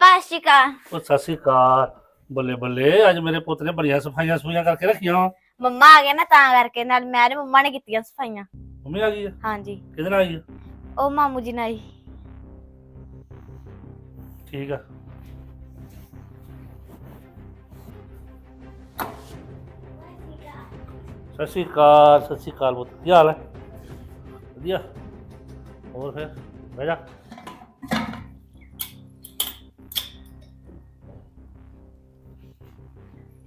ਪਾਪਾ ਸ਼ਿਕਾ ਉਹ ਸਤਿ ਸ਼੍ਰੀ ਅਕਾਲ। ਬੱਲੇ ਬੱਲੇ ਅੱਜ ਮੇਰੇ ਪੁੱਤ ਨੇ ਬੜੀਆਂ ਸਫਾਈਆਂ ਸਫਾਈਆਂ ਕਰਕੇ ਰੱਖੀਆਂ ਵਾਂ। ਮੰਮਾ ਆ ਗਏ ਨਾ ਤਾਂ ਕਰਕੇ ਨਾਲ ਮੈਂ ਤੇ ਮੰਮਾ ਨੇ ਕੀਤੀਆਂ ਸਫਾਈਆਂ। ਮੰਮੀ ਆ ਗਈ ਆ? ਹਾਂਜੀ। ਕਿਹਦੇ ਨਾਲ ਆਈ ਆ? ਉਹ ਮਾਮੂ ਜੀ ਨਾਲ ਹੀ। ਠੀਕ ਆ। ਸਤਿ ਸ਼੍ਰੀ ਅਕਾਲ ਸਤਿ ਸ਼੍ਰੀ ਅਕਾਲ ਪੁੱਤ। ਕੀ ਹਾਲ ਹੈ? ਵਧੀਆ। ਹੋਰ ਫਿਰ? ਬਹਿ ਜਾ।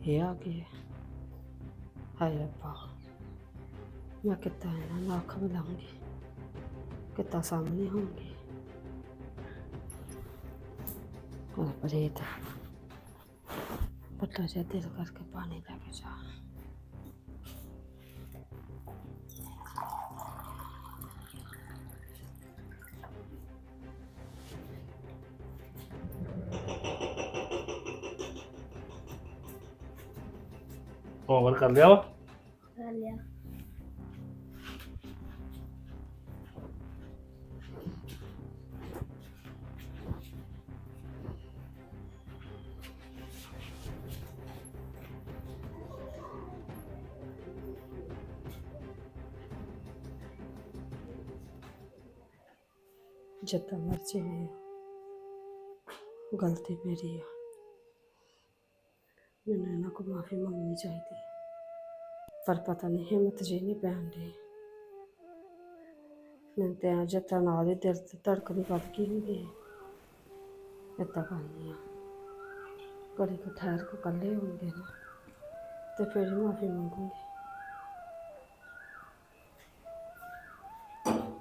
ਇਹ ਆ ਗਏ ਹਾਏ ਰੱਬਾ ਮੈਂ ਕਿੱਦਾਂ ਇਹਨਾਂ ਨੂੰ ਅੱਖ ਬੁਲਾਉਂਗੀ ਕਿੱਦਾਂ ਸਾਹਮਣੇ ਹੋਣਗੇ ਉਹ ਪਰੇਤ ਪੱਟਾ ਜਿਹਾ ਦਿਲ ਕਰਕੇ ਪਾਣੀ ਲੈ ਕੇ ਜਾ ਹੋਮਵਰਕ ਕਰ ਲਿਆ ਵਾ। ਜਿੱਦਾਂ ਮਰਜ਼ੀ ਗਲਤੀ ਮੇਰੀ ਆ। ਮੈਨੂੰ ਇਹਨਾਂ ਕੋਲ ਮਾਫੀ ਮੰਗਣੀ ਚਾਹੀਦੀ ਪਰ ਪਤਾ ਨਹੀਂ ਹਿੰਮਤ ਜੀ ਨਹੀਂ ਪੈਣ ਦੀ ਮੈਂ ਤੇ ਆ ਜਿੱਦਾਂ ਨਾਲ ਹੀ ਦਿਲ ਤੇ ਧੜਕਣ ਵੱਧ ਗਈ ਹੁੰਦੀ ਹੈ। ਏਦਾਂ ਕਰਨੀ ਆ ਕੜੀ ਕੋ ਠਹਿਰ ਕੋ ਕੱਲੇ ਹੋਣਗੇ ਨਾ, ਤੇ ਫਿਰ ਮਾਫੀ ਮੰਗੂੰਗੀ।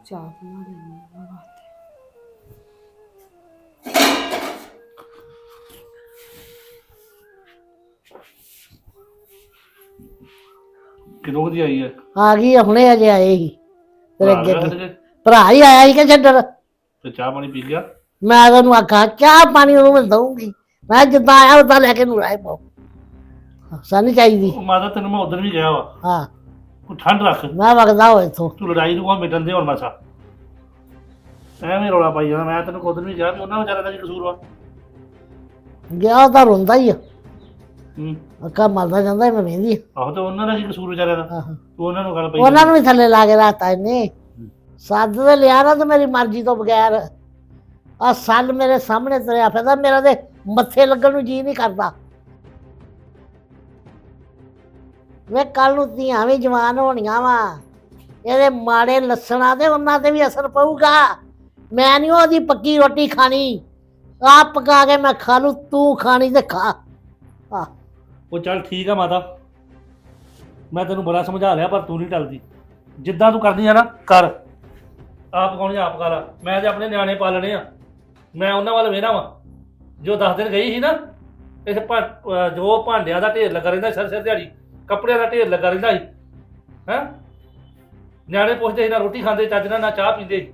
ਚਾਹ ਬਣਾ ਲੈਣੀ ਆ ਵਾਸਤੇ ਕਿਦੋਂ ਦੀ ਆਈ ਹੈ ਆ ਗਈ ਆ, ਹੁਣੇ ਅਜੇ ਆਏ ਸੀ। ਤੇਰੇ ਅੱਗੇ। ਗਿਆ ਭਰਾ ਹੀ ਆਇਆ ਸੀ ਕਿ ਛੱਡਣ? ਤੇ ਚਾਹ ਪਾਣੀ ਪੀ ਗਿਆ? ਮੈਂ ਉਹਨੂੰ ਆਖਾਂ ਚਾਹ ਪਾਣੀ ਉਹਨੂੰ ਮੈਂ ਦਊਂਗੀ। ਮੈਂ ਜਿੱਦਾਂ ਆਇਆ ਉਦਾਂ ਲੈ ਕੇ ਨੂੰ ਰਾਏ ਪਾਓ। ਸਾਨੂੰ ਚਾਹੀਦੀ। ਉਹ ਮਾਤਾ ਤੈਨੂੰ ਮੈਂ ਉਦੋਂ ਵੀ ਗਿਆ ਵਾ। ਹਾਂ। ਤੂੰ ਠੰਡ ਰੱਖ। ਮੈਂ ਵਗਦਾ ਹੋਏ ਇਥੋਂ। ਤੂੰ ਲੜਾਈ ਨੂੰ ਕੋ ਮਿਟਣ ਦੇ ਹੁਣ ਮਸਾ। ਐਵੇਂ ਰੌਲਾ ਪਾਈ ਜਾਂਦਾ ਮੈਂ ਤੈਨੂੰ ਉਦੋਂ ਵੀ ਕਿਹਾ ਵੀ ਉਹਨਾਂ ਵਿਚਾਰਿਆਂ ਦਾ ਕੀ ਕਸੂਰ ਵਾ? ਗਿਆ ਤਾਂ ਰੋਂਦਾ ਹੀ ਆ। ਹੂੰ। ਅੱਖਾਂ ਮਲਦਾ ਜਾਂਦਾ ਮੈਂ ਵੇਂਦੀ ਆਹੋ ਤੇ ਉਹਨਾਂ ਦਾ ਕੀ ਕਸੂਰ ਵਿਚਾਰਿਆਂ ਦਾ? ਆਹੋ। ਤੂੰ ਉਹਨਾਂ ਨੂੰ ਗੱਲ ਪਈ ਉਹਨਾਂ ਨੂੰ ਵੀ ਥੱਲੇ ਲਾ ਕੇ ਰਾਤਾ ਇਹਨੇ। ਸੱਦ ਤੇ ਲਿਆ ਨਾ ਤੇ ਮੇਰੀ ਮਰਜ਼ੀ ਤੋਂ ਬਗੈਰ। ਆ ਸੱਲ ਮੇਰੇ ਸਾਹਮਣੇ ਤਰਿਆ ਫਿਰਦਾ ਮੇਰਾ ਤੇ ਮੱਥੇ ਲੱਗਣ ਨੂੰ ਜੀ ਨਹੀਂ ਕਰਦਾ। ਵੇ ਕੱਲ ਨੂੰ ਧੀਆਂ ਵੀ ਜਵਾਨ ਹੋਣੀਆਂ ਵਾ। ਇਹਦੇ ਮਾੜੇ ਲੱਛਣਾਂ ਤੇ ਉਹਨਾਂ ਤੇ ਵੀ ਅਸਰ ਪਊਗਾ। ਮੈਂ ਨਹੀਂ ਉਹਦੀ ਪੱਕੀ ਰੋਟੀ ਖਾਣੀ। ਆਪ ਪਕਾ ਕੇ ਮੈਂ ਖਾ ਲੂ ਤੂੰ ਖਾਣੀ ਤੇ ਖਾ। ਉਹ ਚੱਲ ਠੀਕ ਆ ਮਾਤਾ। ਮੈਂ ਤੈਨੂੰ ਬੜਾ ਸਮਝਾ ਲਿਆ, ਪਰ ਤੂੰ ਨਹੀਂ ਟਲਦੀ। ਜਿੱਦਾਂ ਤੂੰ ਕਰਦੀ ਆ ਨਾ, ਕਰ। ਆਪ ਕੌਣ ਆਪ ਕਰ। ਆ ਮੈਂ ਤੇ ਆਪਣੇ ਨਿਆਣੇ ਪਾਲਣੇ ਆ। ਮੈਂ ਉਹਨਾਂ ਵੱਲ ਵੇਣਾ ਵਾ। ਜੋ 10 ਦਿਨ ਗਈ ਸੀ ਨਾ, ਇਸ ਭਾ- ਜੋ ਭਾਂਡਿਆਂ ਦਾ ਢੇਰ ਲੱਗਾ ਰਹਿੰਦਾ ਸਿਰ ਸਿਰ ਦਿਹਾੜੀ, ਕੱਪੜਿਆਂ ਦਾ ਢੇਰ ਲੱਗਾ ਰਹਿੰਦਾ ਸੀ। ਹੈ? ਨਿਆਣੇ ਪੁੱਛਦੇ ਸੀ ਨਾ ਰੋਟੀ ਖਾਂਦੇ, ਚੱਜ ਨਾਲ ਨਾ ਚਾਹ ਪੀਂਦੇ ਸੀ।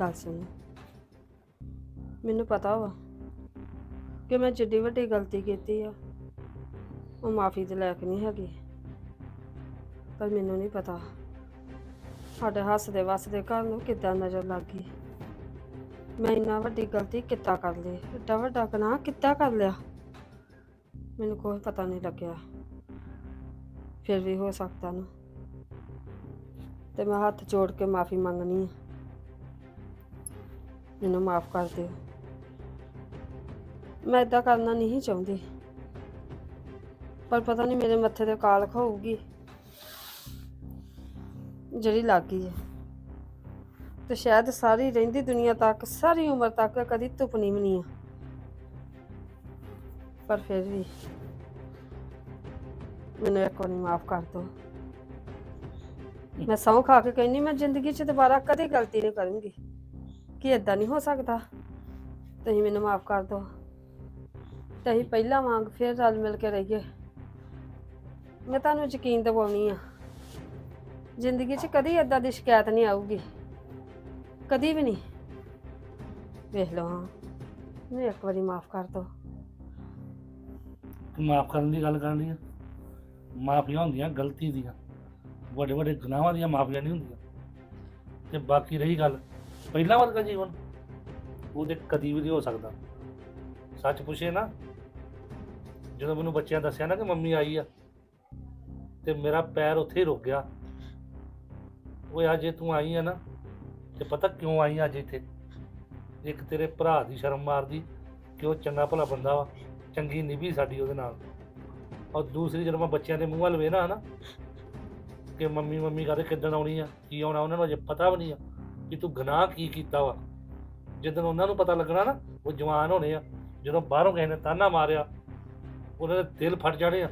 ਗੱਲ ਸੁਣ। ਮੈਨੂੰ ਪਤਾ ਵਾ ਕਿ ਮੈਂ ਜਿੱਡੀ ਵੱਡੀ ਗਲਤੀ ਕੀਤੀ ਆ, ਉਹ ਮਾਫੀ ਦੇ ਲਾਇਕ ਨਹੀਂ ਹੈਗੀ। ਪਰ ਮੈਨੂੰ ਨਹੀਂ ਪਤਾ ਸਾਡੇ ਹੱਸਦੇ ਵਸਦੇ ਘਰ ਨੂੰ ਕਿੱਦਾਂ ਨਜ਼ਰ ਲੱਗ ਗਈ। ਮੈਂ ਇੰਨਾ ਵੱਡੀ ਗਲਤੀ ਕਿੱਦਾਂ ਕਰ ਲਈ, ਏਡਾ ਵੱਡਾ ਗੁਨਾਹ ਕਿੱਦਾਂ ਕਰ ਲਿਆ? ਮੈਨੂੰ ਕੋਈ ਪਤਾ ਨਹੀਂ ਲੱਗਿਆ। ਫਿਰ ਵੀ ਹੋ ਸਕਦਾ ਨਾ। ਤੇ ਮੈਂ ਹੱਥ ਜੋੜ ਕੇ ਮਾਫੀ ਮੰਗਣੀ ਆ। ਮੈਨੂੰ ਮਾਫ ਕਰ ਦਿਓ। ਮੈਂ ਇਦਾਂ ਕਰਨਾ ਨਹੀਂ ਚਾਹੁੰਦੀ। ਪਰ ਪਤਾ ਨਹੀਂ ਮੇਰੇ ਮੱਥੇ ਤੇ ਕਾਲ ਖਾਊਗੀ। ਜਿਹੜੀ ਲੱਗ ਗਈ ਹੈ। ਤੇ ਸ਼ਾਇਦ ਸਾਰੀ ਰਹਿੰਦੀ ਦੁਨੀਆ ਤੱਕ, ਸਾਰੀ ਉਮਰ ਤੱਕ ਕਦੀ ਤੁਪਣੀ ਵੀ ਨਹੀਂ ਆ ਪਰ ਫਿਰ ਵੀ ਮੈਨੂੰ ਇੱਕ ਵਾਰੀ ਮਾਫ ਕਰ ਦਿਓ। ਮੈਂ ਸਹੁੰ ਖਾ ਕੇ ਕਹਿੰਨੀ ਮੈਂ ਜ਼ਿੰਦਗੀ 'ਚ ਦੁਬਾਰਾ ਕਦੇ ਗਲਤੀ ਨਹੀਂ ਕਰੂੰਗੀ। ਕਿ ਇਦਾਂ ਨਹੀਂ ਹੋ ਸਕਦਾ। ਤੁਸੀਂ ਮੈਨੂੰ ਮਾਫ ਕਰ ਦਿਓ। ਤੁਸੀਂ ਪਹਿਲਾਂ ਵਾਂਗ ਫਿਰ ਰਲ ਮਿਲ ਕੇ ਰਹੀਏ। ਮੈਂ ਤੁਹਾਨੂੰ ਯਕੀਨ ਦਿਵਾਉਣੀ ਆ। ਜ਼ਿੰਦਗੀ 'ਚ ਕਦੀ ਏਦਾਂ ਦੀ ਸ਼ਿਕਾਇਤ ਨਹੀਂ ਆਊਗੀ। ਕਦੀ ਵੀ ਨਹੀਂ। ਵੇਖ ਲਓ ਹਾਂ। ਮੈਨੂੰ ਇੱਕ ਵਾਰੀ ਮਾਫ ਕਰ ਦਿਓ। ਮਾਫ ਕਰਨ ਦੀ ਗੱਲ ਕਰਨੀ ਆ। ਮਾਫੀਆਂ ਹੁੰਦੀਆਂ, ਗਲਤੀ ਦੀਆਂ। ਵੱਡੇ ਵੱਡੇ ਗੁਨਾਹਾਂ ਦੀਆਂ ਮਾਫੀਆਂ ਨਹੀਂ ਹੁੰਦੀਆਂ। ਤੇ ਬਾਕੀ ਰਹੀ ਗੱਲ। ਪਹਿਲਾਂ ਵਰਗਾ ਜੀਵਨ, ਉਹ ਤੇ ਕਦੀ ਵੀ ਨਹੀਂ ਹੋ ਸਕਦਾ। ਸੱਚ ਪੁੱਛੇ ਨਾ, ਜਦੋਂ ਮੈਨੂੰ ਬੱਚਿਆਂ ਦੱਸਿਆ ਨਾ ਕਿ ਮੰਮੀ ਆਈ ਆ, ਤੇ ਮੇਰਾ ਪੈਰ ਉੱਥੇ ਹੀ ਰੁਕ ਗਿਆ। ਓਏ, ਅੱਜ ਜੇ ਤੂੰ ਆਈ ਆ ਨਾ, ਤੇ ਪਤਾ ਕਿਉਂ ਆਈ ਆ ਅੱਜ ਇੱਥੇ? ਇੱਕ ਤੇਰੇ ਭਰਾ ਦੀ ਸ਼ਰਮ ਮਾਰਦੀ ਕਿ ਉਹ ਚੰਗਾ ਭਲਾ ਬੰਦਾ ਵਾ, ਚੰਗੀ ਨਿਭੀ ਸਾਡੀ ਉਹਦੇ ਨਾਲ। ਔਰ ਦੂਸਰੀ ਜਦੋਂ ਮੈਂ ਬੱਚਿਆਂ ਦੇ ਮੂੰਹ ਵੱਲ ਵੇਖਣਾ ਨਾ, ਕਿ ਮੰਮੀ ਮੰਮੀ ਕਹਦੇ ਕਿੱਦਣ ਆਉਣੀ ਆ, ਕੀ ਆਉਣਾ ਉਹਨਾਂ ਨੂੰ ਅਜੇ ਪਤਾ ਵੀ ਨਹੀਂ ਆ। ਕਿ ਤੂੰ ਗੁਨਾਹ ਕੀ ਕੀਤਾ ਵਾ? ਜਦੋਂ ਉਹਨਾਂ ਨੂੰ ਪਤਾ ਲੱਗਣਾ ਨਾ, ਉਹ ਜਵਾਨ ਹੋਣੇ ਆ। ਜਦੋਂ ਬਾਹਰੋਂ ਕਿਸੇ ਨੇ ਤਾਨਾ ਮਾਰਿਆ, ਉਹਨਾਂ ਦੇ ਦਿਲ ਫਟ ਜਾਣੇ ਆ।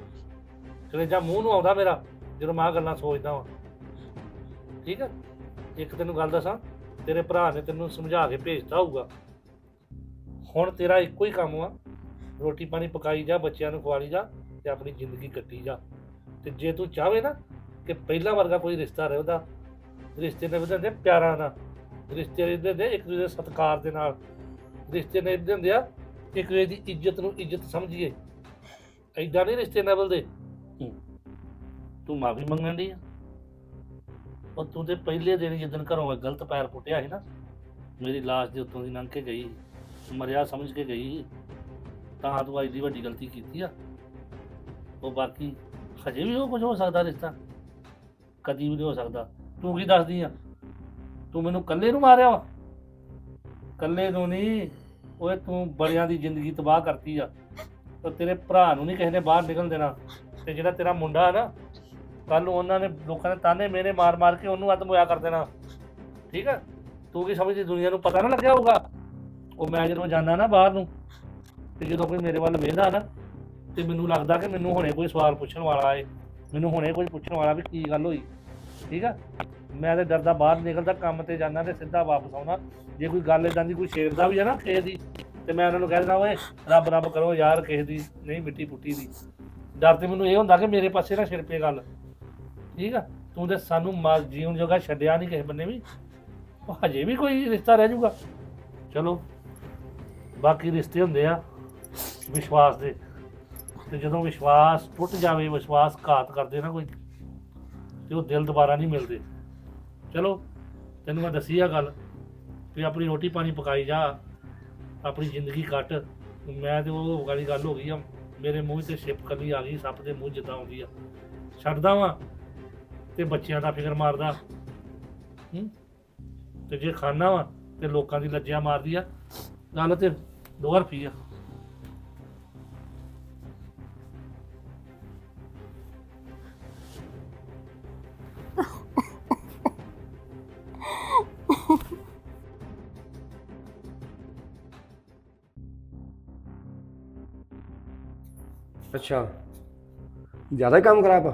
ਕਲੇਜਾ ਮੂੰਹ ਨੂੰ ਆਉਂਦਾ ਮੇਰਾ, ਜਦੋਂ ਮੈਂ ਆਹ ਗੱਲਾਂ ਸੋਚਦਾ ਵਾਂ। ਠੀਕ ਆ? ਇੱਕ ਤੈਨੂੰ ਗੱਲ ਦੱਸਾਂ, ਤੇਰੇ ਭਰਾ ਨੇ ਤੈਨੂੰ ਸਮਝਾ ਕੇ ਭੇਜਤਾ ਹੋਊਗਾ। ਹੁਣ ਤੇਰਾ ਇੱਕੋ ਹੀ ਕੰਮ ਆ ਰੋਟੀ ਪਾਣੀ ਪਕਾਈ ਜਾ, ਬੱਚਿਆਂ ਨੂੰ ਖਵਾਲੀ ਜਾ ਤੇ ਆਪਣੀ ਜ਼ਿੰਦਗੀ ਕੱਟੀ ਜਾ। ਤੇ ਜੇ ਤੂੰ ਚਾਹਵੇ ਨਾ ਕਿ ਪਹਿਲਾਂ ਵਰਗਾ ਕੋਈ ਰਿਸ਼ਤਾ ਰਹੇ ਉਹਦਾ, ਰਿਸ਼ਤੇ ਨੇ ਵਧਾਉਂਦੇ ਪਿਆਰਾਂ ਨਾਲ। ਰਿਸ਼ਤੇ ਨੇ ਵਧਾਉਂਦੇ ਇੱਕ ਦੂਜੇ ਦੇ ਸਤਿਕਾਰ ਦੇ ਨਾਲ। ਰਿਸ਼ਤੇ ਨੇ ਵਧਾਉਂਦੇ ਆ ਇੱਕ ਦੂਜੇ ਦੀ ਇੱਜ਼ਤ ਨੂੰ ਇੱਜ਼ਤ ਸਮਝੀਏ। ਐਦਾਂ ਨਹੀਂ ਰਿਸ਼ਤੇ ਨਿਭਲਦੇ ਹੂੰ। ਤੂੰ ਮਾਫੀ ਮੰਗਣ ਦੀ ਆ। ਉਹ ਤੂੰ ਤੇ ਪਹਿਲੇ ਦਿਨ ਜਦੋਂ ਘਰੋਂ ਮੈਂ ਗਲਤ ਪੈਰ ਪੁੱਟਿਆ ਸੀ ਨਾ ਮੇਰੀ ਲਾਸ਼ ਦੇ ਉੱਤੋਂ ਦੀ ਲੰਘ ਕੇ ਗਈ ਮਰਿਆ ਸਮਝ ਕੇ ਗਈ ਤਾਂ ਤੂੰ ਅੱਜ ਦੀ ਵੱਡੀ ਗਲਤੀ ਕੀਤੀ ਆ। ਉਹ ਬਾਕੀ ਹਜੇ ਵੀ ਉਹ ਕੁਝ ਹੋ ਸਕਦਾ ਰਿਸ਼ਤਾ? ਕਦੀ ਵੀ ਨਹੀਂ ਹੋ ਸਕਦਾ। ਤੂੰ ਕੀ ਦੱਸਦੀ ਆ? ਤੂੰ ਮੈਨੂੰ ਇਕੱਲੇ ਨੂੰ ਮਾਰਿਆ ਵਾ? ਇਕੱਲੇ ਨੂੰ ਨਹੀਂ ਓਏ, ਤੂੰ ਬੜਿਆਂ ਦੀ ਜ਼ਿੰਦਗੀ ਤਬਾਹ ਕਰਤੀ ਆ। ਤੇ ਤੇਰੇ ਭਰਾ ਨੂੰ ਨਹੀਂ ਕਿਸੇ ਨੇ ਬਾਹਰ ਨਿਕਲ ਦੇਣਾ। ਤੇ ਜਿਹੜਾ ਤੇਰਾ ਮੁੰਡਾ ਹੈ ਨਾ ਕੱਲ ਨੂੰ ਉਹਨਾਂ ਨੇ ਲੋਕਾਂ ਨੇ ਤਾਨੇ ਮੇਰੇ ਮਾਰ ਮਾਰ ਕੇ ਉਹਨੂੰ ਅੱਧ ਮੁਆ ਕਰ ਦੇਣਾ। ਠੀਕ ਆ? ਤੂੰ ਕੀ ਸਮਝਦੀ ਦੁਨੀਆ ਨੂੰ ਪਤਾ ਨਾ ਲੱਗਿਆ ਹੋਊਗਾ? ਉਹ ਮੈਂ ਜਦੋਂ ਜਾਂਦਾ ਨਾ ਬਾਹਰ ਨੂੰ, ਤੇ ਜਦੋਂ ਕੋਈ ਮੇਰੇ ਵੱਲ ਵੇਖਦਾ ਨਾ, ਤੇ ਮੈਨੂੰ ਲੱਗਦਾ ਕਿ ਮੈਨੂੰ ਹੁਣੇ ਕੋਈ ਸਵਾਲ ਪੁੱਛਣ ਵਾਲਾ ਏ ਮੈਨੂੰ ਹੁਣੇ ਕੋਈ ਪੁੱਛਣ ਵਾਲਾ ਵੀ ਕੀ ਗੱਲ ਹੋਈ। ਠੀਕ ਆ? ਮੈਂ ਤੇ ਡਰਦਾ ਬਾਹਰ ਨਿਕਲਦਾ, ਕੰਮ ਤੇ ਜਾਂਦਾ ਤੇ ਸਿੱਧਾ ਵਾਪਸ ਆਉਣਾ। ਜੇ ਕੋਈ ਗੱਲ ਇਦਾਂ ਦੀ ਕੋਈ ਛੇੜਦਾ ਵੀ ਹੈ ਨਾ ਕਿਸੇ ਦੀ, ਤੇ ਮੈਂ ਉਹਨਾਂ ਨੂੰ ਕਹਿ ਦੇਣਾ ਓਏ, ਰੱਬ ਰੱਬ ਕਰੋ ਯਾਰ ਕਿਸੇ ਦੀ, ਨਹੀਂ ਮਿੱਟੀ ਪੁੱਟੀ ਦੀ। ਡਰ ਤੇ ਮੈਨੂੰ ਇਹ ਹੁੰਦਾ ਕਿ ਮੇਰੇ ਪਾਸੇ ਨਾ ਛਿੜ ਪਏ ਗੱਲ। ਠੀਕ ਆ? ਤੂੰ ਤੇ ਸਾਨੂੰ ਮਾਰ ਜੀਉਣ ਜੋਗਾ ਛੱਡਿਆ ਨਹੀਂ ਕਿਸੇ ਬੰਨੇ ਵੀ। ਉਹ ਹਜੇ ਵੀ ਕੋਈ ਰਿਸ਼ਤਾ ਰਹਿ ਜਾਊਗਾ। ਚਲੋ, ਬਾਕੀ ਰਿਸ਼ਤੇ ਹੁੰਦੇ ਆ ਵਿਸ਼ਵਾਸ ਦੇ। ਤੇ ਜਦੋਂ ਵਿਸ਼ਵਾਸ ਟੁੱਟ ਜਾਵੇ, ਵਿਸ਼ਵਾਸ ਘਾਤ ਕਰਦੇ ਨਾ ਕੋਈ, ਤੇ ਉਹ ਦਿਲ ਦੁਬਾਰਾ ਨਹੀਂ ਮਿਲਦੇ। ਚਲੋ, ਤੈਨੂੰ ਮੈਂ ਦੱਸੀ ਆ ਗੱਲ ਵੀ ਆਪਣੀ ਰੋਟੀ ਪਾਣੀ ਪਕਾਈ ਜਾ, ਆਪਣੀ ਜ਼ਿੰਦਗੀ ਕੱਟ। ਮੈਂ ਤੇ ਉਹ ਵਾਲੀ ਗੱਲ ਹੋ ਗਈ ਆ, ਮੇਰੇ ਮੂੰਹ ਤੇ ਛਿਪ ਕੱਲੀ ਆ ਗਈ, ਸੱਪ ਦੇ ਮੂੰਹ ਜਿੱਦਾਂ ਆਉਂਦੀ ਆ। ਛੱਡਦਾ ਵਾਂ ਤੇ ਬੱਚਿਆਂ ਦਾ ਫਿਕਰ ਮਾਰਦਾ। ਹੂੰ? ਤੇ ਜੇ ਖਾਣਾ ਵਾ ਤੇ ਲੋਕਾਂ ਦੀ ਲੱਜਿਆ ਮਾਰਦੀ ਆ। ਗੱਲ ਤੇ ਦੋ ਆ ਅੱਛਾ। ਜ਼ਿਆਦਾ ਹੀ ਕੰਮ ਖਰਾਬ ਆ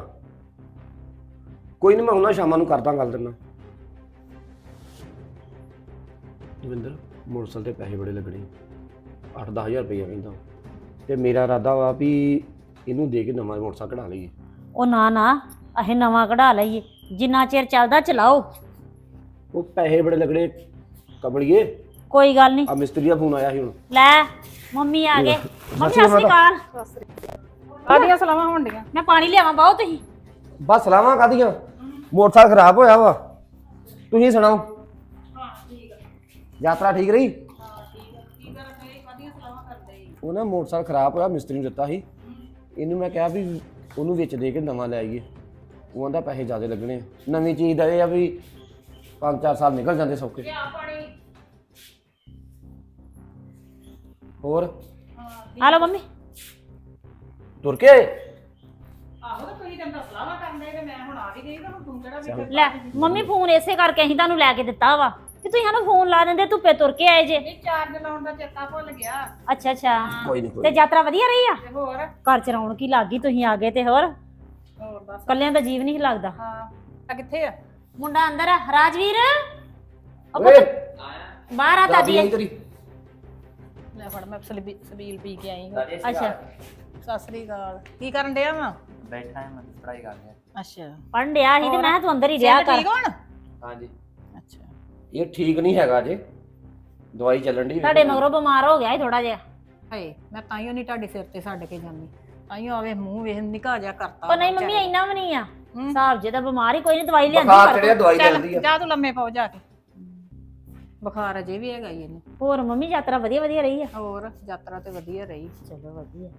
ਕੋਈ ਨਹੀਂ ਮੈਂ ਉਹਨਾਂ ਸ਼ਾਮਾਂ ਨੂੰ ਕਰਦਾ ਗੱਲ ਨਾਲ। ਦਵਿੰਦਰ ਮੋਟਰਸਾਈਕਲ ਤੇ ਪੈਸੇ ਬੜੇ ਲੱਗਣੇ। 8-10000 ਰੁਪਏ ਕਹਿੰਦਾ। ਤੇ ਮੇਰਾ ਇਰਾਦਾ ਵਾ ਵੀ ਇਹਨੂੰ ਦੇ ਕੇ ਨਵਾਂ ਮੋਟਰਸਾਈਕਲ ਕਢਾ ਲਈਏ। ਉਹ ਨਾ ਨਾ ਅਸੀਂ ਨਵਾਂ ਕਢਾ ਲਈਏ। ਜਿੰਨਾ ਚਿਰ ਚੱਲਦਾ ਚਲਾਓ। ਉਹ ਪੈਸੇ ਬੜੇ ਲੱਗਣੇ ਕਬੜੀਏ ਕੋਈ ਗੱਲ ਨਹੀਂ ਆ ਮਿਸਤਰੀ ਦਾ ਫੋਨ ਆਇਆ ਸੀ ਹੁਣ। ਲੈ ਮੰਮੀ ਆ ਗਏ। ਮੰਮੀ ਸਤਿ ਸਤਿ ਸ਼੍ਰੀ ਅਕਾਲ ਕਾਹਦੀਆਂ ਸਲਾਮਾਂ ਹੋਣ ਡੀਆਂ ਮੈਂ ਪਾਣੀ ਲਿਆਵਾਂ ਬਾਹੋ ਤੁਸੀਂ। ਬਸ ਸਲਾਮਾਂ ਕਾਦੀਆਂ ਮੋਟਰਸਾਈਕਲ ਖਰਾਬ ਹੋਇਆ ਵਾ। ਤੁਸੀਂ ਸੁਣਾਓ। ਹਾਂ ਠੀਕ ਆ। ਯਾਤਰਾ ਠੀਕ ਰਹੀ? ਉਹ ਨਾ ਮੋਟਰਸਾਈਕਲ ਖਰਾਬ ਹੋਇਆ ਮਿਸਤਰੀ ਨੂੰ ਦਿੱਤਾ ਸੀ। ਇਹਨੂੰ ਮੈਂ ਕਿਹਾ ਵੀ ਉਹਨੂੰ ਵਿੱਚ ਦੇ ਕੇ ਨਵਾਂ ਲੈ ਆਈਏ। ਉਹ ਆਂਦਾ ਪੈਸੇ ਜ਼ਿਆਦਾ ਲੱਗਣੇ ਆ। ਨਵੀਂ ਚੀਜ਼ ਦਾ ਇਹ ਆ ਵੀ 5-4 ਸਾਲ ਨਿਕਲ ਜਾਂਦੇ ਸੌਕੇ ਹੋਰ? ਆ ਲਓ ਮੰਮੀ। ਤੁਰ ਕੇ ਆਏ? ਆਹੋ ਤਾਂ ਤੁਸੀਂ ਤਾਂ ਸਲਾਮਾਂ ਕਰਦੇ ਤੇ ਮੈਂ ਹੁਣ ਆ ਵੀ ਗਈ ਤਾਂ ਹੁਣ ਤੂੰ ਕਿਹੜਾ ਵੀ ਲੈ ਮੰਮੀ ਫੋਨ ਇਸੇ ਕਰਕੇ ਅਸੀਂ ਤੁਹਾਨੂੰ ਲੈ ਕੇ ਦਿੱਤਾ ਵਾ ਕਿ ਤੁਸੀਂ ਸਾਨੂੰ ਫੋਨ ਲਾ ਦਿੰਦੇ ਧੁੱਪੇ ਤੁਰ ਕੇ ਆਏ ਜੇ। ਇਹ ਚਾਰਜ ਲਾਉਣ ਦਾ ਚੇਤਾ ਭੁੱਲ ਗਿਆ। ਅੱਛਾ ਅੱਛਾ। ਕੋਈ ਨਹੀਂ ਕੋਈ ਤੇ ਯਾਤਰਾ ਵਧੀਆ ਰਹੀ ਆ? ਤੇ ਹੋਰ? ਘਰ ਚ ਰੌਣਕ ਹੀ ਲੱਗ ਗਈ ਤੁਸੀਂ ਆ ਗਏ ਤੇ ਹੋਰ? ਹੋਰ ਬਸ। ਕੱਲਿਆਂ ਦਾ ਜੀਵ ਨਹੀਂ ਲੱਗਦਾ। ਹਾਂ। ਆ ਕਿੱਥੇ ਆ? ਮੁੰਡਾ ਅੰਦਰ ਆ। ਰਾਜਵੀਰ? ਉਹ ਓਏ। ਪੁੱਤ ਬਾਹਰ ਆ ਦਾਦੀ ਦਾਦੀ। ਆਈ ਤੇਰੀ? ਲੈ ਫੜ ਮੈਂ ਸਬੀ- ਸਬੀਲ ਪੀ ਕੇ ਆਈ ਅੱਛਾ। ਸਤਿ ਸ੍ਰੀ ਅਕਾਲ। ਕੀ ਕਰਨ ਡਿਆ ਵਾ? ਬੈਠਾ ਹਾਂ ਮੈਂ ਪੜ੍ਹਾਈ ਕਰ ਰਿਹਾ। ਅੱਛਾ। ਪੜ੍ਹਨ ਡਿਆ ਸੀ ਤੇ ਮੈਂ ਕਿਹਾ ਤੂੰ ਅੰਦਰ ਹੀ ਰਿਹਾ ਕਰ। ਠੀਕ ਹੁਣ? ਹਾਂਜੀ। ਅੱਛਾ। ਇਹ ਠੀਕ ਨਹੀਂ ਹੈਗਾ ਜੇ ਦਵਾਈ ਚੱਲਣ ਦੀ ਤੁਹਾਡੇ ਮਗਰੋਂ ਬਿਮਾਰ ਹੋ ਗਿਆ ਸੀ ਥੋੜਾ ਜਿਹਾ। ਹਏ ਮੈਂ ਤਾਈਓ ਨਹੀਂ ਤੁਹਾਡੇ ਸਿਰ ਤੇ ਛੱਡ ਕੇ ਜਾਂਦੀ। ਤਾਈਓ ਆਵੇ ਮੂੰਹ ਵੇਖ ਨਿਕਾ ਜਾ ਕਰਤਾ ਉਹ ਨਹੀਂ ਮੰਮੀ। ਇੰਨਾ ਵੀ ਨਹੀਂ ਆ। ਹੂੰ। ਜੇ ਤਾਂ ਬਿਮਾਰ ਹੀ ਕੋਈ ਨਹੀਂ ਦਵਾਈ ਲਿਆਂਦੀ ਬੁਖਾਰ ਚੜਿਆ ਦਵਾਈ ਚੱਲ ਚੱਲਦੀ ਆ। ਜਾ ਤੂੰ ਲੰਮੇ ਪਾਓ ਜਾ ਕੇ। ਬੁਖਾਰ ਅਜੇ ਵੀ ਹੈਗਾ ਹੀ ਇਹਨੂੰ। ਹੋਰ ਮੰਮੀ ਯਾਤਰਾ ਵਧੀਆ ਵਧੀਆ ਰਹੀ ਆ? ਹੋਰ ਯਾਤਰਾ ਤੇ ਵਧੀਆ ਰਹੀ। ਚਲੋ ਵਧੀਆ।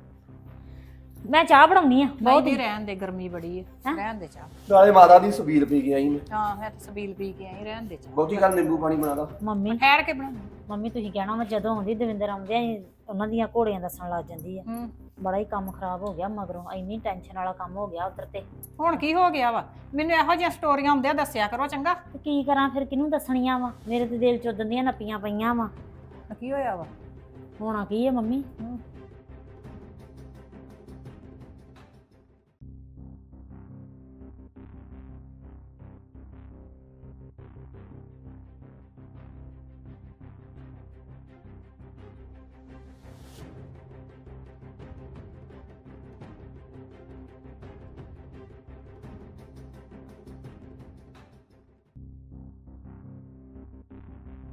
ਮੈਂ ਚਾਹ ਬਣਾਉਣੀ ਆ ਬਹੁਤ ਹੀ ਹੀ। ਰਹਿਣ ਦੇ ਗਰਮੀ ਬੜੀ ਹੈ ਹੈਂ? ਰਹਿਣ ਦੇ ਚਾਹ। ਨਾਲੇ ਮਾਤਾ ਦੀ ਸਬੀਲ ਪੀ ਗਿਆ ਸੀ ਮੈਂ। ਹਾਂ ਮੈਂ ਤਾਂ ਸਬੀਲ ਪੀ ਕੇ ਆਈ ਰਹਿਣ ਦੇ ਚਾਹ। ਬਹੁਤੀ ਗੱਲ ਨਿੰਬੂ ਪਾਣੀ ਬਣਾ ਦਾ ਮੰਮੀ। ਠਹਿਰ ਕੇ ਬਣਾ ਮੰਮੀ ਤੁਸੀਂ ਕਹਿਣਾ ਮੈਂ ਜਦੋਂ ਆਉਂਦੀ ਦਵਿੰਦਰ ਆਉਂਦੇ ਆ ਉਹਨਾਂ ਦੀਆਂ ਘੋੜੀਆਂ ਦੱਸਣ ਲੱਗ ਜਾਂਦੀ ਆ। ਹੂੰ। ਬੜਾ ਹੀ ਕੰਮ ਖਰਾਬ ਹੋ ਗਿਆ ਮਗਰੋਂ ਇੰਨੀ ਟੈਨਸ਼ਨ ਵਾਲਾ ਕੰਮ ਹੋ ਗਿਆ ਉਧਰ ਤੇ। ਹੁਣ ਕੀ ਹੋ ਗਿਆ ਵਾ? ਮੈਨੂੰ ਇਹੋ ਜਿਹੀਆਂ ਸਟੋਰੀਆਂ ਹੁੰਦੀਆਂ ਦੱਸਿਆ ਕਰੋ ਚੰਗਾ। ਤੇ ਕੀ ਕਰਾਂ ਫਿਰ ਕਿਹਨੂੰ ਦੱਸਣੀਆਂ ਵਾ? ਮੇਰੇ ਤੇ ਦਿਲ ਚ ਉਦੋਂ ਦੀਆਂ ਨੱਪੀਆਂ ਪਈਆਂ ਵਾ। ਕੀ ਹੋਇਆ ਵਾ? ਹੋਣਾ ਕੀ ਆ ਮੰਮੀ?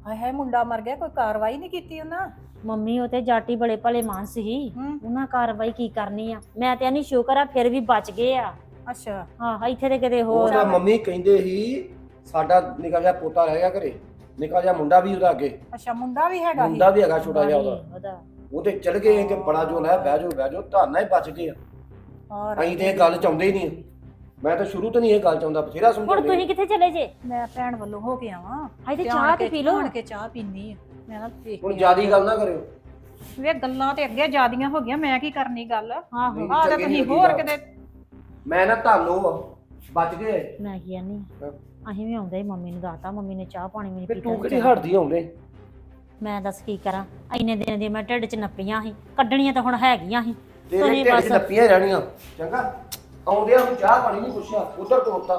ਹਾਏ ਹਾਏ ਮੁੰਡਾ ਮਰ ਗਿਆ ਕੋਈ ਕਾਰਵਾਈ ਨਹੀਂ ਕੀਤੀ ਉਹਨਾਂ? ਮੰਮੀ ਉਹ ਤੇ ਜਾਟੀ ਬੜੇ ਭਲੇ ਮਾਨਸ ਸੀ। ਹੂੰ। ਉਹਨਾਂ ਕਾਰਵਾਈ ਕੀ ਕਰਨੀ ਆ? ਮੈਂ ਤੇ ਨਹੀਂ ਸ਼ੁਕਰ ਆ ਫਿਰ ਵੀ ਬਚ ਗਏ ਆ। ਅੱਛਾ। ਹਾਂ ਇੱਥੇ ਤੇ ਕਿਤੇ ਉਹ ਹੋਰ ਤਾਂ ਮੰਮੀ ਕਹਿੰਦੇ ਸੀ ਸਾਡਾ ਨਿਕਾ ਜਿਹਾ ਪੋਤਾ ਰਹਿ ਗਿਆ ਘਰੇ। ਨਿਕਾ ਜਿਹਾ ਮੁੰਡਾ ਵੀ ਉਹਦਾ ਅੱਗੇ। ਅੱਛਾ ਮੁੰਡਾ ਵੀ ਹੈਗਾ ਸੀ? ਮੁੰਡਾ ਵੀ ਹੈਗਾ ਛੋਟਾ ਜਿਹਾ ਉਹਦਾ। ਉਹਦਾ। ਉਹ ਤੇ ਚਲ ਗਏ ਕਿ ਬੜਾ ਜੋ ਲੈ ਬਹਿ ਜਾਓ ਬਹਿ ਜਾਓ ਧਾਨਾ ਹੀ ਬਚ ਗਏ ਆ ਔਰ ਅਸੀਂ ਤੇ ਇਹ ਗੱਲ ਚਾਹੁੰਦੇ ਹੀ ਨਹੀਂ। ਮੈਂ ਤਾਂ ਸ਼ੁਰੂ ਤੋਂ ਨਹੀਂ ਇਹ ਗੱਲ ਚਾਹੁੰਦਾ ਬਥੇਰਾ ਹੁਣ ਸਮਝਾਉਂਦੇ ਤੁਸੀਂ ਕਿੱਥੇ ਚਲੇ ਜੇ? ਮੈਂ ਭੈਣ ਵੱਲੋਂ ਹੋ ਕੇ ਆਵਾਂ। ਹਾਏ ਤੇ ਤੇ ਚਾਹ ਆਣ ਤੇ ਕੇ- ਪੀ ਲਓ। ਆਣ ਕੇ ਚਾਹ ਪੀਣੀ ਆ। ਮੈਂ ਨਾ ਦੇਖ ਹੁਣ ਜਿਆਦੀ ਗੱਲ ਨਾ ਕਰਿਓ। ਵੇ ਗੱਲਾਂ ਤੇ ਅੱਗੇ ਜਿਆਦੀਆਂ ਹੋ ਗਈਆਂ ਮੈਂ ਕੀ ਕਰਨੀ ਗੱਲ? ਆਹੋ। ਆਹ ਤਾਂ ਚੰਗੀ ਤੁਸੀਂ ਹੋਰ ਗੱਲ। ਕਿਤੇ ਮੈਂ ਨਾ ਤੁਹਾਨੂੰ ਬਚ ਗਏ। ਮੈਂ ਕੀ ਨਹੀਂ ਹਾਂ। ਅਸੀਂ ਵੀ ਆਉਂਦੇ ਹੀ ਮੰਮੀ ਨੂੰ ਦੱਸਤਾ ਮੰਮੀ ਨੇ ਚਾਹ ਪਾਣੀ ਵੀ ਤੇ ਨਹੀਂ ਤੂੰ ਕਿਹੜੀ ਹਟਦੀ ਆਉਂਦੇ? ਮੈਂ ਦੱਸ ਕੀ ਕਰਾਂ? ਇੰਨੇ ਦਿਨ ਦੀ ਮੈਂ ਢਿੱਡ 'ਚ ਨੱਪੀਆਂ ਸੀ ਕੱਢਣੀਆਂ ਤਾਂ ਹੁਣ ਹੈਗੀਆਂ ਸੀ। ਤੇਰੇ ਤੁਸੀਂ ਢਿੱਡ 'ਚ ਬਸ- ਲੱਪੀਆਂ ਹੀ ਰਹਿਣੀਆਂ ਚੰਗਾ। ਆਉਂਦੇ ਆ ਨੂੰ ਚਾਹ ਪਾਣੀ ਨਹੀਂ ਪੁੱਛਿਆ ਉਧਰ ਤੋਰਤਾ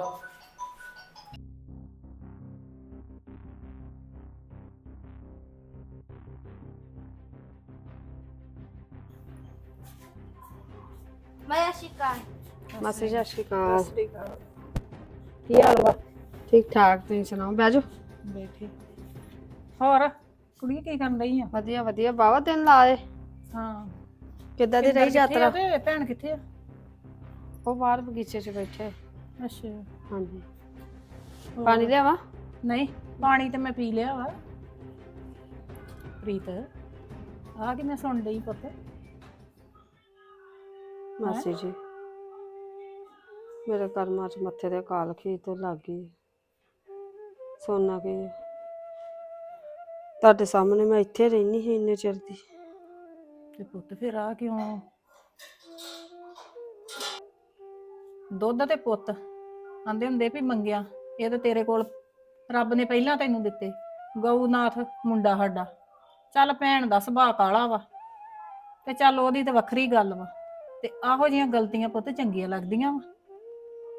ਮੈਂ ਮਾਸੀ ਜੀ ਸਤਿ ਸ਼੍ਰੀ ਅਕਾਲ ਕੀ ਹਾਲ ਵਾ? ਠੀਕ ਠਾਕ ਤੁਸੀਂ ਸੁਣਾਓ? ਬਹਿ ਜਾਓ। ਬੈਠੇ। ਹੋਰ ਕੁੜੀ ਕੀ ਕਰਨ ਰਹੀ ਆ ਵਧੀਆ ਵਧੀਆ। ਬਾਵਾ ਦਿਨ ਲਾਏ। ਹਾਂ। ਕਿੱਦਾਂ ਦੀ ਰਹੀ ਯਾਤਰਾ? ਤੇ ਭੈਣ ਕਿੱਥੇ ਆ? ਉਹ ਬਾਹਰ ਬਗੀਚੇ 'ਚ ਬੈਠੇ। ਅੱਛਾ। ਹਾਂਜੀ। ਪਾਣੀ ਲਿਆਵਾਂ? ਨਹੀਂ ਪਾਣੀ ਤੇ ਮੈਂ ਪੀ ਲਿਆ ਵਾ। ਪ੍ਰੀਤ ਆ ਕਿ ਮੈਂ ਸੁਣ ਲਈ ਪੁੱਤ। ਮਾਸੀ ਜੀ ਮੇਰੇ ਕਰਮਾਂ 'ਚ ਮੱਥੇ ਤੇ ਕਾਲ ਖੀ ਤੋਂ ਲੱਗ ਗਈ। ਸੋਨਾ ਕੀ? ਤੁਹਾਡੇ ਸਾਹਮਣੇ ਮੈਂ ਇੱਥੇ ਰਹਿਣੀ ਸੀ ਇੰਨੇ ਚਿਰ ਦੀ। ਤੇ ਪੁੱਤ ਫਿਰ ਆ ਕਿਉਂ? ਦੁੱਧ ਤੇ ਪੁੱਤ। ਆਂਦੇ ਹੁੰਦੇ ਵੀ ਮੰਗਿਆ, ਇਹ ਤਾਂ ਤੇਰੇ ਕੋਲ ਰੱਬ ਨੇ ਪਹਿਲਾਂ ਤੈਨੂੰ ਦਿੱਤੇ, ਗਊਨਾਥ ਮੁੰਡਾ ਸਾਡਾ। ਚੱਲ ਭੈਣ ਦਾ ਸੁਭਾਅ ਕਾਲਾ ਵਾ, ਤੇ ਚੱਲ ਉਹਦੀ ਤੇ ਵੱਖਰੀ ਗੱਲ ਵਾ, ਤੇ ਆਹੋ ਜੀਆਂ ਗਲਤੀਆਂ ਪੁੱਤ ਚੰਗੀਆਂ ਲੱਗਦੀਆਂ ਵਾ।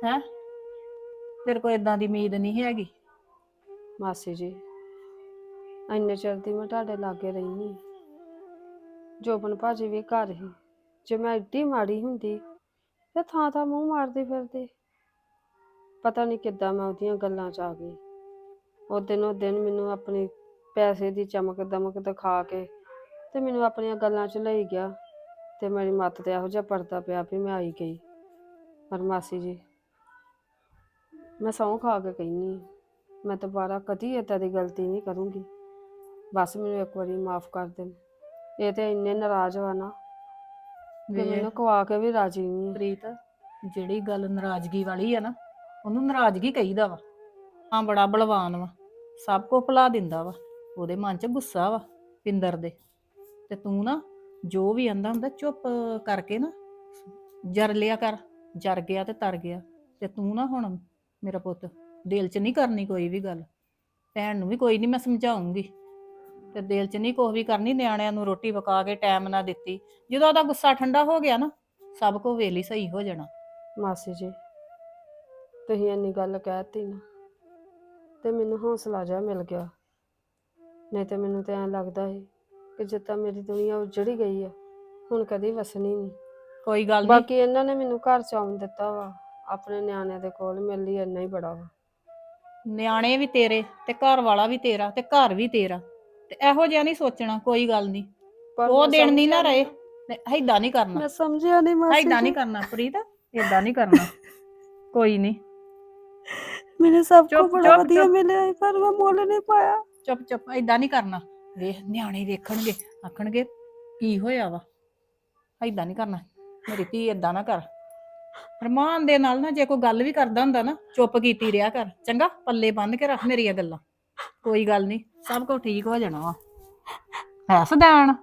ਹੈ? ਤੇਰੇ ਕੋਲ ਇਦਾਂ ਦੀ ਉਮੀਦ ਨਹੀਂ ਹੈਗੀ। ਮਾਸੀ ਜੀ, ਇੰਨੇ ਚਿਰ ਦੀ ਮੈਂ ਤੁਹਾਡੇ ਲਾਗੇ ਰਹਿਣੀ ਜੋਬਨ ਭਾਜੀ ਵੀ ਘਰ ਹੀ, ਜੇ ਮੈਂ ਏਡੀ ਮਾੜੀ ਹੁੰਦੀ ਤੇ ਥਾਂ ਥਾਂ ਮੂੰਹ ਮਾਰਦੇ ਫਿਰਦੇ। ਪਤਾ ਨਹੀਂ ਕਿੱਦਾਂ ਮੈਂ ਉਹਦੀਆਂ ਗੱਲਾਂ 'ਚ ਆ ਗਈ। ਉਹ ਦਿਨ ਉਹ ਦਿਨ ਮੈਨੂੰ ਆਪਣੀ ਪੈਸੇ ਦੀ ਚਮਕ ਦਮਕ ਦਿਖਾ ਕੇ ਤੇ ਮੈਨੂੰ ਆਪਣੀਆਂ ਗੱਲਾਂ 'ਚ ਲਈ ਗਿਆ ਤੇ ਮੇਰੀ ਮੱਤ ਤੇ ਇਹੋ ਜਿਹਾ ਪਰਦਾ ਪਿਆ ਵੀ ਮੈਂ ਆਈ ਗਈ। ਪਰ ਮਾਸੀ ਜੀ, ਮੈਂ ਸਹੁੰ ਖਾ ਕੇ ਕਹਿੰਨੀ ਮੈਂ ਦੁਬਾਰਾ ਕਦੀ ਏਦਾਂ ਦੀ ਗਲਤੀ ਨਹੀਂ ਕਰੂੰਗੀ। ਬਸ ਮੈਨੂੰ ਇੱਕ ਵਾਰੀ ਮਾਫ ਕਰ ਦੇਣ। ਇਹ ਤੇ ਇੰਨੇ ਨਾਰਾਜ਼ ਵਾ ਨਾ ਕਿ ਵੇਖ। ਮੈਨੂੰ ਕਵਾ ਕੇ ਵੀ ਰਾਜੀ ਨਹੀਂ ਪ੍ਰੀਤ ਜਿਹੜੀ ਗੱਲ ਨਾਰਾਜ਼ਗੀ ਵਾਲੀ ਆ ਨਾ ਉਹਨੂੰ ਨਾਰਾਜ਼ਗੀ ਕਹੀਦਾ ਵਾ। ਹਾਂ ਬੜਾ ਬਲਵਾਨ ਵਾ। ਸਭ ਕੋ ਭੁਲਾ ਦਿੰਦਾ ਵਾ। ਉਹਦੇ ਮਨ 'ਚ ਗੁੱਸਾ ਵਾ ਪਿੰਦਰ ਦੇ। ਤੇ ਤੂੰ ਨਾ ਜੋ ਵੀ ਆਂਦਾ ਹੁੰਦਾ ਚੁੱਪ ਕਰਕੇ ਨਾ ਜਰ ਲਿਆ ਕਰ। ਜਰ ਗਿਆ ਤੇ ਤਰ ਗਿਆ। ਤੇ ਤੂੰ ਨਾ ਹੁਣ ਮੇਰਾ ਪੁੱਤ ਦਿਲ 'ਚ ਨਹੀਂ ਕਰਨੀ ਕੋਈ ਵੀ ਗੱਲ। ਭੈਣ ਨੂੰ ਵੀ ਕੋਈ ਨਹੀਂ ਮੈਂ ਸਮਝਾਉਂਗੀ। ਤੇ ਦਿਲ 'ਚ ਨਹੀਂ ਕੋਈ ਵੀ ਕਰਨੀ ਨਿਆਣਿਆਂ ਨੂੰ ਰੋਟੀ ਪਕਾ ਕੇ ਟਾਈਮ ਨਾ ਦਿੱਤੀ। ਜਦੋਂ ਉਹਦਾ ਗੁੱਸਾ ਠੰਡਾ ਹੋ ਗਿਆ ਨਾ ਸਭ ਕੋ ਵੇਲੀ ਸਹੀ ਹੋ ਜਾਣਾ। ਮਾਸੀ ਜੀ ਤੁਸੀਂ ਇੰਨੀ ਗੱਲ ਕਹਿਤੀ ਨਾ ਤੇ ਮੈਨੂੰ ਹੌਸਲਾ ਜਿਹਾ ਮਿਲ ਗਿਆ। ਨਹੀਂ ਤੇ ਮੈਨੂੰ ਤੇ ਐਂ ਲੱਗਦਾ ਸੀ ਕਿ ਜਿੱਦਾਂ ਮੇਰੀ ਦੁਨੀਆ ਉਜੜੀ ਗਈ ਆ ਹੁਣ ਕਦੀ ਵਸਣੀ ਨਹੀਂ ਕੋਈ ਗੱਲ ਨਹੀਂ ਬਾਕੀ ਇਹਨਾਂ ਨੇ ਮੈਨੂੰ ਘਰ ਚ ਆਉਣ ਦਿੱਤਾ ਵਾ ਆਪਣੇ ਨਿਆਣਿਆਂ ਦੇ ਕੋਲ ਮੇਰੇ ਲਈ ਇੰਨਾ ਹੀ ਬੜਾ ਵਾ। ਨਿਆਣੇ ਵੀ ਤੇਰੇ ਤੇ ਘਰ ਵਾਲਾ ਵੀ ਤੇਰਾ ਤੇ ਘਰ ਵੀ ਤੇਰਾ। ਤੇ ਇਹੋ ਜਿਹਾ ਨਹੀਂ ਸੋਚਣਾ ਕੋਈ ਗੱਲ ਨਹੀਂ। ਪਰ ਉਹ ਮੈਂ ਦਿਨ ਨਹੀਂ ਨਾ ਸਮਝਿਆ ਰਹੇ ਐਦਾਂ ਨਹੀਂ ਕਰਨਾ। ਮੈਂ ਸਮਝਿਆ ਨਹੀਂ ਮਾਸੀ ਐਦਾਂ ਨਹੀਂ ਜੀ। ਕਰਨਾ ਪ੍ਰੀਤ ਏਦਾਂ ਨਹੀਂ ਕਰਨਾ। ਕੋਈ ਨਹੀਂ ਮੈਨੂੰ ਸਭ ਕੁਝ ਚੁੱਪ, ਬੜਾ ਚੁੱਪ, ਵਧੀਆ ਚੁੱਪ। ਮਿਲਿਆ ਹੈ, ਪਰ ਮੈਂ ਮੁੱਲ ਨਹੀਂ ਪਾਇਆ। ਚੁੱਪ ਚੁੱਪ ਐਦਾਂ ਨਹੀਂ ਕਰਨਾ। ਵੇਖ ਨਿਆਣੇ ਵੇਖਣਗੇ ਆਖਣਗੇ ਕੀ ਹੋਇਆ ਵਾ? ਐਦਾਂ ਨਹੀਂ ਕਰਨਾ। ਮੇਰੀ ਧੀ ਏਦਾਂ ਨਾ ਕਰ। ਰਮਾਨ ਦੇ ਨਾਲ ਨਾ ਜੇ ਕੋਈ ਗੱਲ ਵੀ ਕਰਦਾ ਹੁੰਦਾ ਨਾ ਚੁੱਪ ਕੀਤੀ ਰਿਹਾ ਕਰ। ਚੰਗਾ ਪੱਲੇ ਬੰਨ ਕੇ ਰੱਖ ਮੇਰੀਆਂ ਗੱਲਾਂ। ਕੋਈ ਗੱਲ ਨਹੀਂ ਸਭ ਕੁਝ ਠੀਕ ਹੋ ਜਾਣਾ ਵਾ। ਹੈ ਸਦਾਨ।